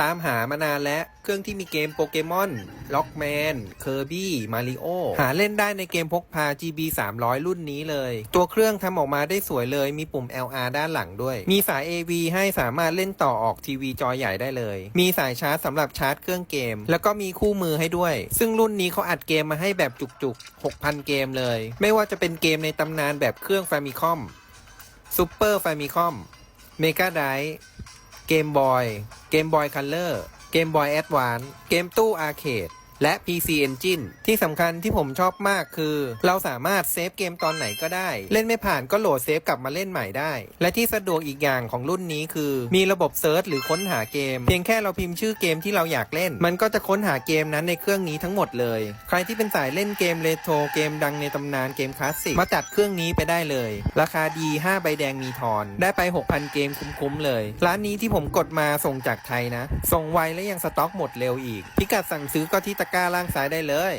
ตามหามานานและเครื่องที่มีเกมโปเกมอนล็อกแมนเคอร์บี้มาริโอหาเล่นได้ในเกมพกพา GB 300 รุ่นนี้เลย ตัวเครื่องทำออกมาได้สวยเลยมีปุ่ม LR ด้านหลังด้วย มีสาย AV ให้สามารถเล่นต่อออกทีวีจอใหญ่ได้เลย มีสายชาร์จสำหรับชาร์จเครื่องเกม แล้วก็มีคู่มือให้ด้วย ซึ่งรุ่นนี้เขาอัดเกมมาให้แบบจุกๆ 6,000 เกมเลย ไม่ว่าจะเป็นเกมในตำนานแบบเครื่อง Famicom Super Famicom Mega Drive เก เกมบอย เกมบอยคัลเลอร์ เกมบอยแอดวานเกมตู้อาร์เคด และ PC Engine ที่สำคัญที่ผมชอบมากคือ เราสามารถเซฟเกมตอนไหนก็ได้ เล่นไม่ผ่านก็โหลดเซฟกลับมาเล่นใหม่ได้ และที่สะดวกอีกอย่างของรุ่นนี้คือ มีระบบเซิร์ชหรือค้นหาเกม เพียงแค่เราพิมพ์ชื่อเกมที่เราอยากเล่น มันก็จะค้นหาเกมนั้นในเครื่องนี้ทั้งหมดเลย ใครที่เป็นสายเล่นเกมเรโทรเกมดังในตำนานเกมคลาสสิกมาจัดเครื่องนี้ไปได้เลย ราคาดี 5 ใบแดงมีทอน ได้ไป 6,000 เกมคุ้มๆเลย ร้านนี้ที่ผมกดมาส่งจากไทยนะ ส่งไวและยังสต็อกหมดเร็วอีก พิกัดสั่งซื้อก็ที่ตะกร้าล่างซ้ายได้เลย